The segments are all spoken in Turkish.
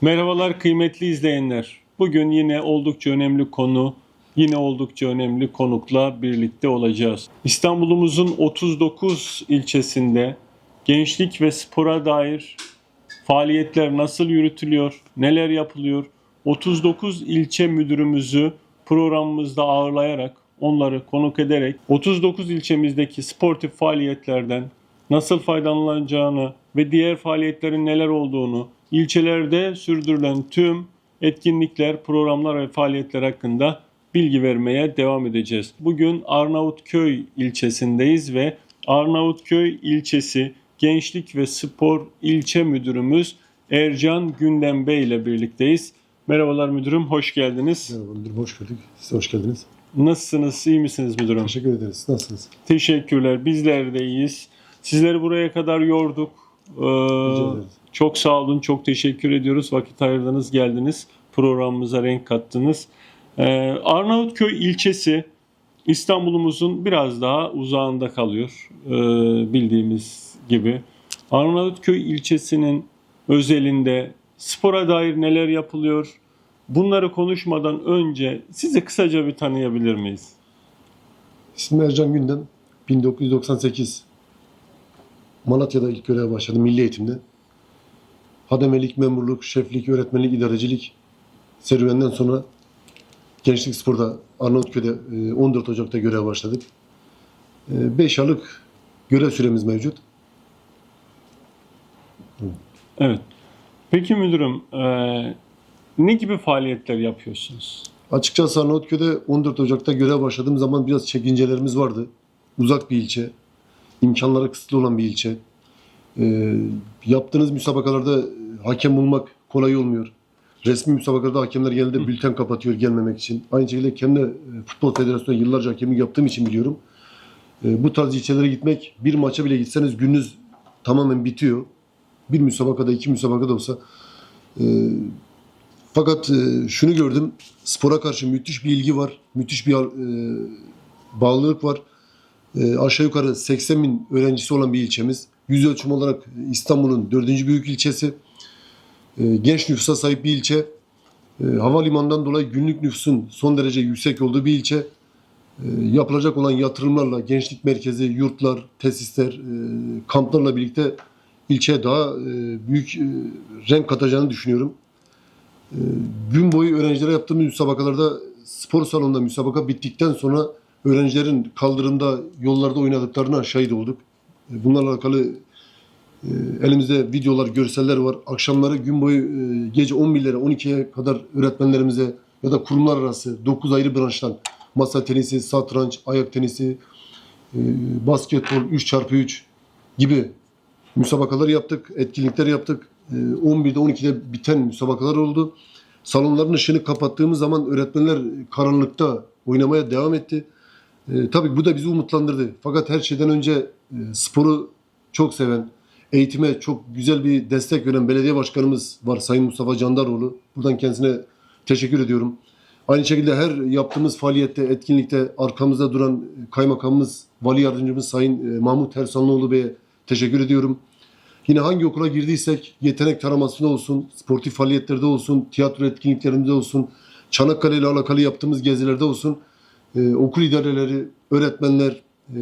Merhabalar kıymetli izleyenler. Bugün yine oldukça önemli konu, yine oldukça önemli konukla birlikte olacağız. İstanbul'umuzun 39 ilçesinde gençlik ve spora dair faaliyetler nasıl yürütülüyor, neler yapılıyor? 39 ilçe müdürümüzü programımızda ağırlayarak, onları konuk ederek 39 ilçemizdeki sportif faaliyetlerden nasıl faydalanacağını ve diğer faaliyetlerin neler olduğunu, ilçelerde sürdürülen tüm etkinlikler, programlar ve faaliyetler hakkında bilgi vermeye devam edeceğiz. Bugün Arnavutköy ilçesindeyiz ve Arnavutköy ilçesi Gençlik ve Spor İlçe Müdürümüz Ercan Gündem Bey ile birlikteyiz. Merhabalar müdürüm, hoş geldiniz. Merhaba müdürüm, hoş gördük. Siz hoş geldiniz. Nasılsınız, iyi misiniz müdürüm? Teşekkür ederiz. Nasılsınız? Teşekkürler, bizler de iyiyiz. Sizleri buraya kadar yorduk. Ee, Rica ederiz. Çok sağ olun, çok teşekkür ediyoruz. Vakit ayırdınız, geldiniz. Programımıza renk kattınız. Ee, Arnavutköy ilçesi İstanbul'umuzun biraz daha uzağında kalıyor. ee, bildiğimiz gibi. Arnavutköy ilçesinin özelinde spora dair neler yapılıyor? Bunları konuşmadan önce sizi kısaca bir tanıyabilir miyiz? İsmim Ercan Gündem. 1998 Malatya'da ilk göreve başladım milli eğitimde. Hademelik, memurluk, şeflik, öğretmenlik, idarecilik serüvenden sonra Gençlik Spor'da Arnavutköy'de e, 14 Ocak'ta göreve başladık. 5 aylık görev süremiz mevcut. Evet. Peki müdürüm, eee, ne gibi faaliyetler yapıyorsunuz? Açıkçası Arnavutköy'de 14 Ocak'ta görev başladığım zaman biraz çekincelerimiz vardı. Uzak bir ilçe, imkanları kısıtlı olan bir ilçe. Ee, yaptığınız müsabakalarda hakem bulmak kolay olmuyor. Resmi müsabakalarda hakemler genelde bülten kapatıyor gelmemek için. Aynı şekilde kendi e, futbol federasyonunda yıllarca hakemlik yaptığım için biliyorum. Ee, bu tarz ilçelere gitmek, bir maça bile gitseniz gününüz tamamen bitiyor. Bir müsabakada, iki müsabakada olsa. Ee, fakat e, şunu gördüm. Spora karşı müthiş bir ilgi var. Müthiş bir e, bağlılık var. E, aşağı yukarı 80 bin öğrencisi olan bir ilçemiz. Yüz ölçüm olarak İstanbul'un dördüncü büyük ilçesi. E, genç nüfusa sahip bir ilçe. E, havalimanından dolayı günlük nüfusun son derece yüksek olduğu bir ilçe. E, yapılacak olan yatırımlarla gençlik merkezi, yurtlar, tesisler, kamplarla birlikte ilçeye daha büyük renk katacağını düşünüyorum. Gün boyu öğrencilere yaptığımız müsabakalarda spor salonunda müsabaka bittikten sonra öğrencilerin kaldırımda, yollarda oynadıklarına şahit olduk. E, Bunlarla alakalı e, elimizde videolar, görseller var. Akşamları gün boyu e, gece 11'lere, 12'ye kadar öğretmenlerimize ya da kurumlar arası 9 ayrı branştan masa tenisi, satranç, ayak tenisi, e, basketbol, 3x3 gibi müsabakalar yaptık, etkinlikler yaptık. Ee, 11'de 12'de biten müsabakalar oldu. Salonların ışığını kapattığımız zaman öğretmenler karanlıkta oynamaya devam etti. Ee, tabii bu da bizi umutlandırdı. Fakat her şeyden önce e, sporu çok seven, eğitime çok güzel bir destek veren belediye başkanımız var Sayın Mustafa Candaroğlu. Buradan kendisine teşekkür ediyorum. Aynı şekilde her yaptığımız faaliyette, etkinlikte arkamızda duran kaymakamımız, vali yardımcımız Sayın e, Mahmut Ersanlıoğlu Bey'e teşekkür ediyorum. Yine hangi okula girdiysek yetenek taramasında olsun, sportif faaliyetlerde olsun, tiyatro etkinliklerinde olsun, Çanakkale ile alakalı yaptığımız gezilerde olsun, e, okul idareleri, öğretmenler, e,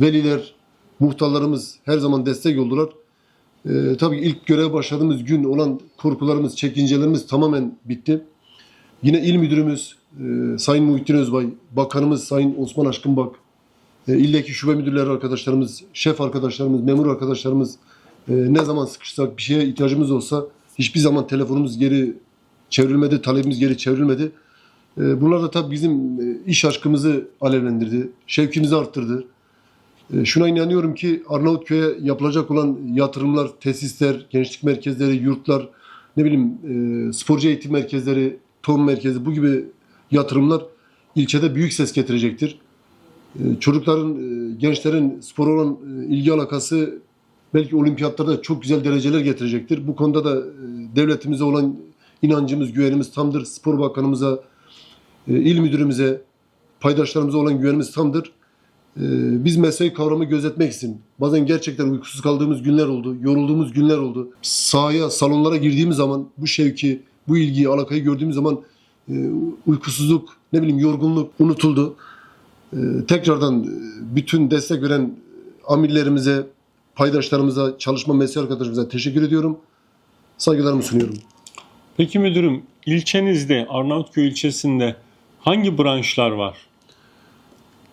veliler, muhtarlarımız her zaman destek oldular. E, tabii ilk görev başladığımız gün olan korkularımız, çekincelerimiz tamamen bitti. Yine il müdürümüz e, Sayın Muhittin Özbay, bakanımız Sayın Osman Aşkınbak, e, ildeki şube müdürleri arkadaşlarımız, şef arkadaşlarımız, memur arkadaşlarımız e, ne zaman sıkışsak bir şeye ihtiyacımız olsa hiçbir zaman telefonumuz geri çevrilmedi, talebimiz geri çevrilmedi. E, bunlar da tabii bizim e, iş aşkımızı alevlendirdi, şevkimizi arttırdı. E, şuna inanıyorum ki Arnavutköy'e yapılacak olan yatırımlar, tesisler, gençlik merkezleri, yurtlar, ne bileyim sporcu eğitim merkezleri, tohum merkezi bu gibi yatırımlar ilçede büyük ses getirecektir. Çocukların, gençlerin spora olan ilgi alakası belki olimpiyatlarda çok güzel dereceler getirecektir. Bu konuda da devletimize olan inancımız, güvenimiz tamdır. Spor Bakanımıza, il müdürümüze, paydaşlarımıza olan güvenimiz tamdır. e, biz mesai kavramı gözetmek için bazen gerçekten uykusuz kaldığımız günler oldu, yorulduğumuz günler oldu. Sahaya, salonlara girdiğimiz zaman bu şevki, bu ilgiyi, alakayı gördüğümüz zaman e, uykusuzluk, ne bileyim yorgunluk unutuldu. E, tekrardan e, bütün destek veren amirlerimize, paydaşlarımıza, çalışma mesai arkadaşlarımıza teşekkür ediyorum. Saygılarımı sunuyorum. Peki müdürüm, ilçenizde, Arnavutköy ilçesinde hangi branşlar var?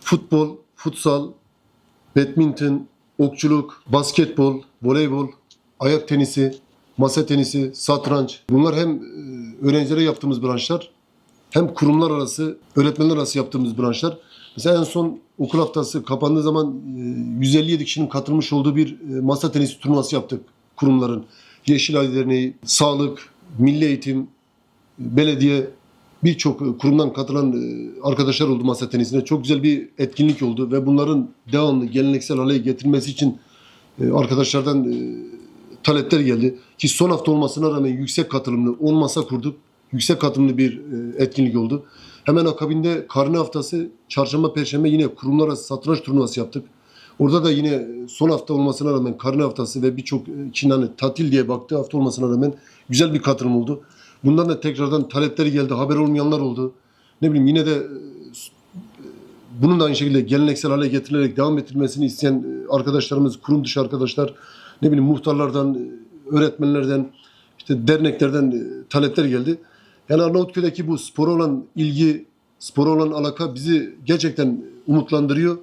Futbol, futsal, badminton, okçuluk, basketbol, voleybol, ayak tenisi, masa tenisi, satranç. Bunlar hem e, öğrencilere yaptığımız branşlar hem kurumlar arası, öğretmenler arası yaptığımız branşlar. Mesela en son okul haftası kapandığı zaman e, 157 kişinin katılmış olduğu bir e, masa tenisi turnuvası yaptık kurumların. Yeşilay Derneği, Sağlık, Milli Eğitim, belediye birçok kurumdan katılan e, arkadaşlar oldu masa tenisine. Çok güzel bir etkinlik oldu ve bunların devamlı geleneksel hale getirmesi için e, arkadaşlardan e, talepler geldi. Ki son hafta olmasına rağmen yüksek katılımlı 10 masa kurduk. Yüksek katılımlı bir e, etkinlik oldu. Hemen akabinde karne haftası çarşamba perşembe yine kurumlar arası satranç turnuvası yaptık. Orada da yine son hafta olmasına rağmen karne haftası ve birçok e, kişinin hani tatil diye baktığı hafta olmasına rağmen güzel bir katılım oldu. Bundan da tekrardan talepleri geldi. Haber olmayanlar oldu. Ne bileyim yine de e, bunun da aynı şekilde geleneksel hale getirilerek devam ettirilmesini isteyen e, arkadaşlarımız, kurum dışı arkadaşlar, ne bileyim muhtarlardan, e, öğretmenlerden, işte derneklerden talepler geldi. Yani Arnavutköy'deki bu spora olan ilgi, spora olan alaka bizi gerçekten umutlandırıyor.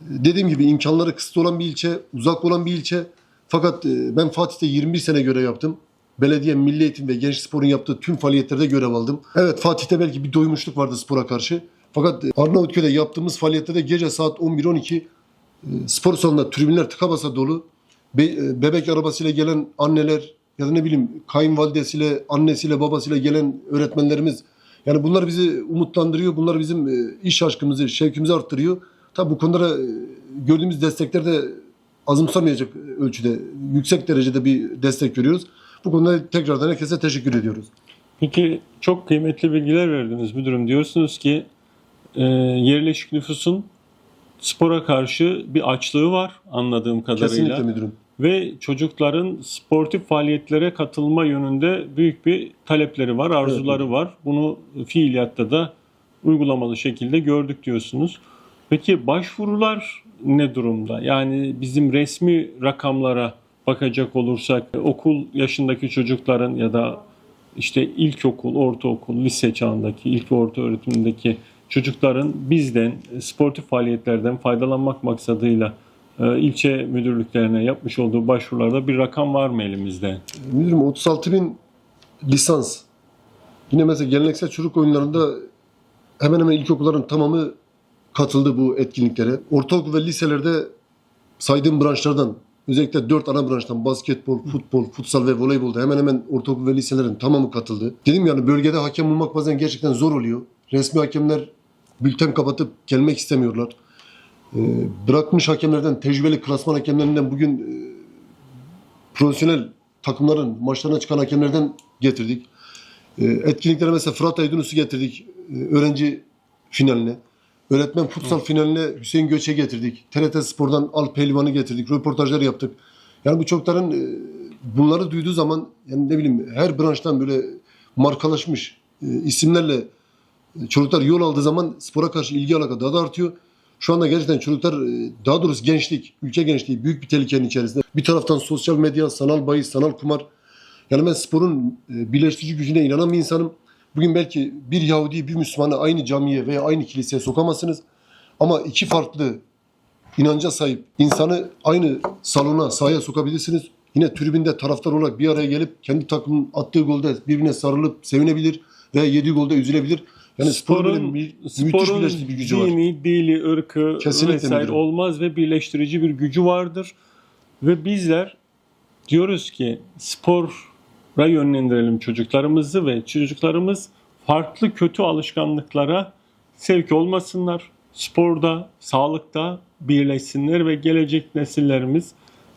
Dediğim gibi imkanları kısıtlı olan bir ilçe, uzak olan bir ilçe. Fakat ben Fatih'te 21 sene görev yaptım. Belediye, Milli Eğitim ve Gençlik Spor'un yaptığı tüm faaliyetlerde görev aldım. Evet Fatih'te belki bir doymuşluk vardı spora karşı. Fakat e, Arnavutköy'de yaptığımız faaliyetlerde gece saat 11-12 e, spor salonunda tribünler tıka basa dolu. Be- e, bebek arabasıyla gelen anneler ya da ne bileyim kayınvalidesiyle, annesiyle, babasıyla gelen öğretmenlerimiz. Yani bunlar bizi umutlandırıyor. Bunlar bizim iş aşkımızı, şevkimizi arttırıyor. Tabii bu konulara gördüğümüz destekler de azımsamayacak ölçüde, yüksek derecede bir destek görüyoruz. Bu konuda tekrardan herkese teşekkür ediyoruz. Peki çok kıymetli bilgiler verdiniz müdürüm. Diyorsunuz ki e, yerleşik nüfusun spora karşı bir açlığı var anladığım kadarıyla. Kesinlikle müdürüm. Ve çocukların sportif faaliyetlere katılma yönünde büyük bir talepleri var, arzuları var. Bunu fiiliyatta da uygulamalı şekilde gördük diyorsunuz. Peki başvurular ne durumda? Yani bizim resmi rakamlara bakacak olursak okul yaşındaki çocukların ya da işte ilkokul, ortaokul, lise çağındaki, ilk ve orta öğretimindeki çocukların bizden sportif faaliyetlerden faydalanmak maksadıyla e, ilçe müdürlüklerine yapmış olduğu başvurularda bir rakam var mı elimizde? Müdürüm 36 bin lisans. Yine mesela geleneksel çocuk oyunlarında hemen hemen ilkokulların tamamı katıldı bu etkinliklere. Ortaokul ve liselerde saydığım branşlardan özellikle 4 ana branştan basketbol, futbol, futsal ve voleybolda hemen hemen ortaokul ve liselerin tamamı katıldı. Dedim yani bölgede hakem bulmak bazen gerçekten zor oluyor. Resmi hakemler bülten kapatıp gelmek istemiyorlar. Ee, bırakmış hakemlerden, tecrübeli klasman hakemlerinden bugün e, profesyonel takımların maçlarına çıkan hakemlerden getirdik. E, etkinliklere mesela Fırat Aydınus'u getirdik e, öğrenci finaline. Öğretmen futsal finaline Hüseyin Göç'e getirdik. TRT Spor'dan Al Pehlivan'ı getirdik. Röportajlar yaptık. Yani bu çokların e, bunları duyduğu zaman yani ne bileyim her branştan böyle markalaşmış e, isimlerle e, çocuklar yol aldığı zaman spora karşı ilgi alaka daha da artıyor. Şu anda gerçekten çocuklar daha doğrusu gençlik, ülke gençliği büyük bir tehlikenin içerisinde. Bir taraftan sosyal medya, sanal bahis, sanal kumar. Yani ben sporun birleştirici gücüne inanan bir insanım. Bugün belki bir Yahudi, bir Müslümanı aynı camiye veya aynı kiliseye sokamazsınız. Ama iki farklı inanca sahip insanı aynı salona, sahaya sokabilirsiniz. Yine tribünde taraftar olarak bir araya gelip kendi takımın attığı golde birbirine sarılıp sevinebilir veya yediği golde üzülebilir. Yani sporun, mü- müthiş sporun birleştirici bir gücü var. dini, dili, ırkı Kesinlikle vesaire müdürüm. olmaz ve birleştirici bir gücü vardır. Ve bizler diyoruz ki spora yönlendirelim çocuklarımızı ve çocuklarımız farklı kötü alışkanlıklara sevk olmasınlar. Sporda, sağlıkta birleşsinler ve gelecek nesillerimiz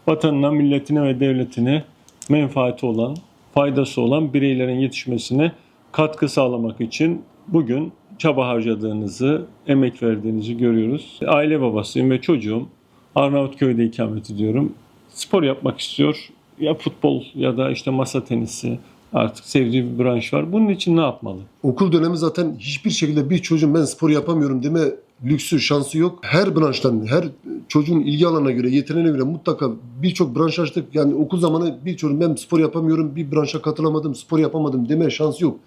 vatanına, milletine ve devletine menfaati olan, faydası olan bireylerin yetişmesine katkı sağlamak için bugün çaba harcadığınızı, emek verdiğinizi görüyoruz. Aile babasıyım ve çocuğum Arnavutköy'de ikamet ediyorum. Spor yapmak istiyor. Ya futbol ya da işte masa tenisi artık sevdiği bir branş var. Bunun için ne yapmalı? Okul dönemi zaten hiçbir şekilde bir çocuğun ben spor yapamıyorum deme lüksü, şansı yok. Her branştan, her çocuğun ilgi alanına göre, yeteneğine göre mutlaka birçok branş açtık. Yani okul zamanı bir çocuğun ben spor yapamıyorum, bir branşa katılamadım, spor yapamadım deme şansı yok.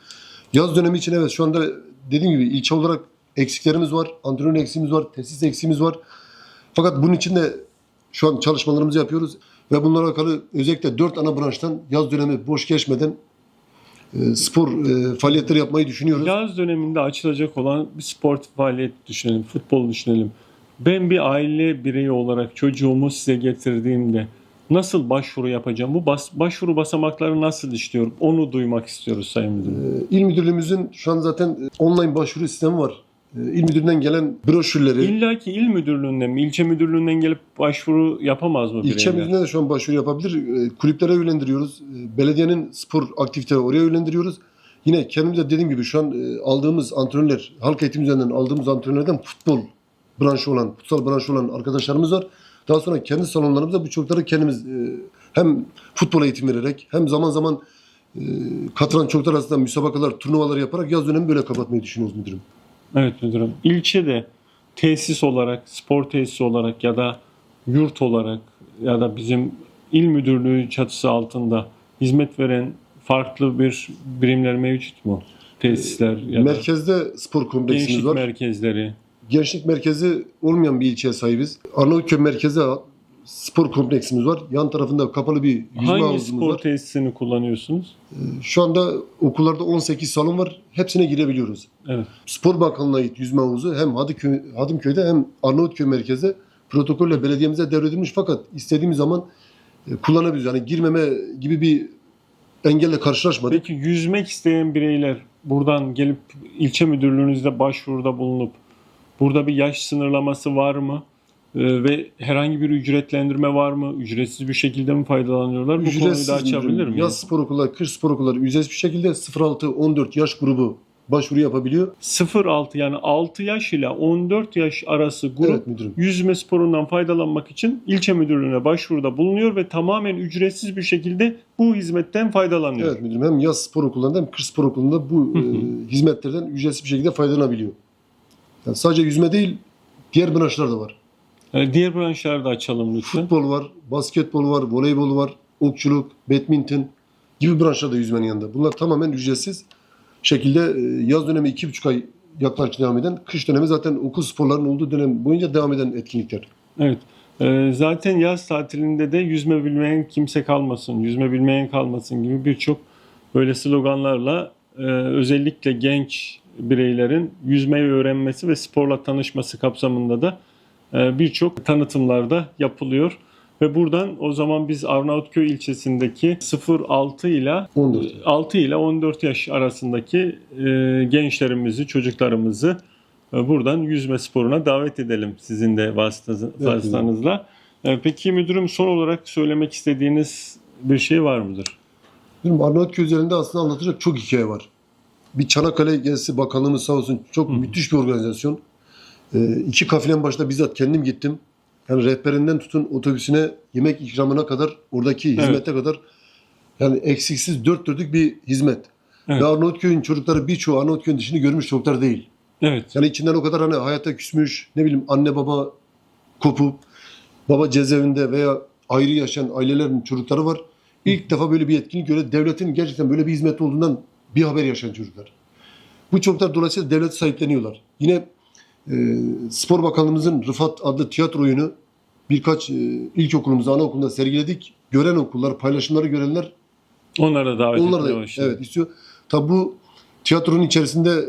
Yaz dönemi için evet şu anda dediğim gibi ilçe olarak eksiklerimiz var, antrenör eksiğimiz var, tesis eksiğimiz var. Fakat bunun için de şu an çalışmalarımızı yapıyoruz ve bunlarla alakalı özellikle dört ana branştan yaz dönemi boş geçmeden e, spor e, faaliyetleri yapmayı düşünüyoruz. Yaz döneminde açılacak olan bir spor faaliyet düşünelim, futbol düşünelim. Ben bir aile bireyi olarak çocuğumu size getirdiğimde nasıl başvuru yapacağım? Bu bas, başvuru basamakları nasıl işliyor? Onu duymak istiyoruz Sayın Müdürüm. E, İl Müdürlüğümüzün şu an zaten online başvuru sistemi var. E, İl Müdürlüğü'nden gelen broşürleri, İlla ki il müdürlüğünden mi, ilçe müdürlüğünden gelip başvuru yapamaz mı ilçe müdürlüğüne de şu an başvuru yapabilir. E, Kulüplere yönlendiriyoruz. E, Belediyenin spor aktiviteleri oraya yönlendiriyoruz. Yine kendimiz de dediğim gibi şu an e, aldığımız antrenörler, halk eğitim üzerinden aldığımız antrenörlerden futbol branşı olan, futsal branşı olan arkadaşlarımız var. Daha sonra kendi salonlarımızda bu çocukları kendimiz e, hem futbol eğitim vererek hem zaman zaman e, katılan çocuklar arasında müsabakalar, turnuvalar yaparak yaz dönemi böyle kapatmayı düşünüyoruz müdürüm. Evet müdürüm. İlçede tesis olarak, spor tesisi olarak ya da yurt olarak ya da bizim il müdürlüğü çatısı altında hizmet veren farklı bir birimler mevcut mu? Tesisler ya Merkezde spor kompleksimiz gençlik var. merkezleri. Gençlik merkezi olmayan bir ilçeye sahibiz. Arnavutköy merkezi spor kompleksimiz var. Yan tarafında kapalı bir yüzme Hangi havuzumuz spor var. tesisini kullanıyorsunuz? Şu anda okullarda 18 salon var. Hepsine girebiliyoruz. Evet. Spor Bakanlığı'na ait yüzme havuzu hem Hadımköy, Hadımköy'de hem Arnavutköy merkezde protokolle belediyemize devredilmiş fakat istediğimiz zaman e, kullanabiliyoruz. Yani girmeme gibi bir engelle karşılaşmadık. Peki yüzmek isteyen bireyler buradan gelip ilçe müdürlüğünüzde başvuruda bulunup burada bir yaş sınırlaması var mı? Ee, ve herhangi bir ücretlendirme var mı? Ücretsiz bir şekilde mi faydalanıyorlar? Bu konuyu Ücretsiz da açabilir miyiz? Yaz spor okulları, kış spor okulları ücretsiz bir şekilde 0-6-14 yaş grubu başvuru yapabiliyor. 0-6 yani 6 yaş ile 14 yaş arası grup Evet müdürüm. yüzme sporundan faydalanmak için ilçe müdürlüğüne başvuruda bulunuyor ve tamamen ücretsiz bir şekilde bu hizmetten faydalanıyor. Evet müdürüm. Hem yaz spor okullarında hem kış spor okulunda bu e, hizmetlerden ücretsiz bir şekilde faydalanabiliyor. Yani sadece yüzme değil, diğer branşlar da var. Ee, diğer branşları da açalım lütfen. Futbol var, basketbol var, voleybol var, okçuluk, badminton gibi branşlar da yüzmenin yanında. Bunlar tamamen ücretsiz şekilde e, yaz dönemi iki buçuk ay yaklaşık devam eden, kış dönemi zaten okul sporlarının olduğu dönem boyunca devam eden etkinlikler. Evet. Ee, zaten yaz tatilinde de yüzme bilmeyen kimse kalmasın, yüzme bilmeyen kalmasın gibi birçok böyle sloganlarla e, özellikle genç bireylerin yüzmeyi öğrenmesi ve sporla tanışması kapsamında da e, birçok tanıtımlarda yapılıyor. Ve buradan o zaman biz Arnavutköy ilçesindeki 0-6 ile 14. 6 ile 14 yaş arasındaki e, gençlerimizi, çocuklarımızı e, buradan yüzme sporuna davet edelim sizin de Evet, vasıtanızla. E, peki müdürüm son olarak söylemek istediğiniz bir şey var mıdır? Bizim Arnavutköy üzerinde aslında anlatacak çok hikaye var. Bir Çanakkale gezisi bakanlığımız sağ olsun çok Hı. müthiş bir organizasyon. Ee, iki kafilen başta bizzat kendim gittim. Yani rehberinden tutun otobüsüne yemek ikramına kadar oradaki Evet. hizmete kadar yani eksiksiz dört dörtlük bir hizmet. Evet. Ve Arnavutköy'ün çocukları birçoğu Arnavutköy'ün dışını görmüş çocuklar değil. Evet. Yani içinden o kadar hani hayata küsmüş, ne bileyim anne baba kopup, baba cezaevinde veya ayrı yaşayan ailelerin çocukları var. İlk defa böyle bir etkinlik göre devletin gerçekten böyle bir hizmet olduğundan bir haber yaşayan çocuklar. Bu çocuklar dolayısıyla devleti sahipleniyorlar. Yine e, Spor Bakanlığımızın Rıfat adlı tiyatro oyunu birkaç e, ilkokulumuzda, anaokulunda sergiledik. Gören okullar, paylaşımları görenler Onlara davet onlar da başladık. evet istiyor. Tabi bu tiyatronun içerisinde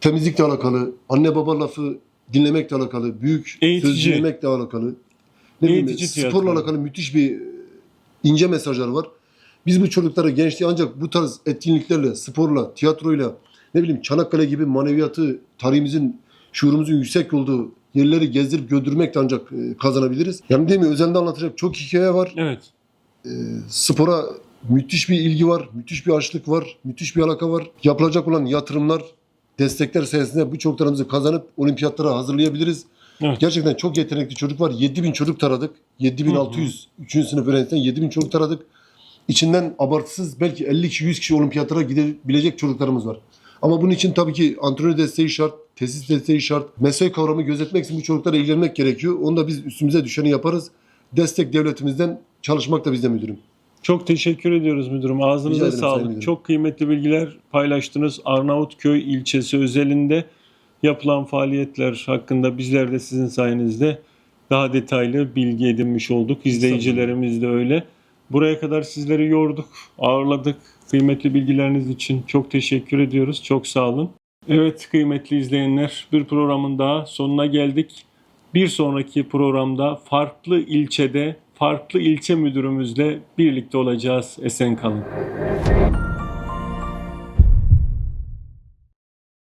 temizlikle alakalı, anne baba lafı dinlemekle alakalı, büyük söz Eğitici. dinlemekle alakalı, ne bileyim, tiyatro. sporla alakalı müthiş bir ince mesajlar var. Biz bu çocuklara gençliği ancak bu tarz etkinliklerle, sporla, tiyatroyla, ne bileyim Çanakkale gibi maneviyatı, tarihimizin, şuurumuzun yüksek olduğu yerleri gezdirip götürmekle ancak e, kazanabiliriz. Yani değil mi? Özelde anlatacak çok hikaye var Evet. spora müthiş bir ilgi var, müthiş bir açlık var, müthiş bir alaka var. Yapılacak olan yatırımlar destekler sayesinde bu çocuklarımızı kazanıp olimpiyatlara hazırlayabiliriz. Evet. Gerçekten çok yetenekli çocuk var. 7000 çocuk taradık. 7600 3. sınıf öğrencisinden 7000 çocuk taradık. İçinden abartısız belki 50 kişi 100 kişi olimpiyatlara gidebilecek çocuklarımız var. Ama bunun için tabii ki antrenör desteği şart, tesis desteği şart. Mesai kavramı gözetmek için bu çocuklara ilgilenmek gerekiyor. Onu da biz üstümüze düşeni yaparız. Destek devletimizden çalışmak da bizde müdürüm. Çok teşekkür ediyoruz müdürüm. Ağzınıza ederim, sağlık. Müdürüm. Çok kıymetli bilgiler paylaştınız. Arnavutköy ilçesi özelinde yapılan faaliyetler hakkında bizler de sizin sayenizde daha detaylı bilgi edinmiş olduk. İzleyicilerimiz de öyle. Buraya kadar sizleri yorduk, ağırladık. Kıymetli bilgileriniz için çok teşekkür ediyoruz. Çok sağ olun. Evet kıymetli izleyenler bir programın daha sonuna geldik. Bir sonraki programda farklı ilçede farklı ilçe müdürümüzle birlikte olacağız. Esen kalın.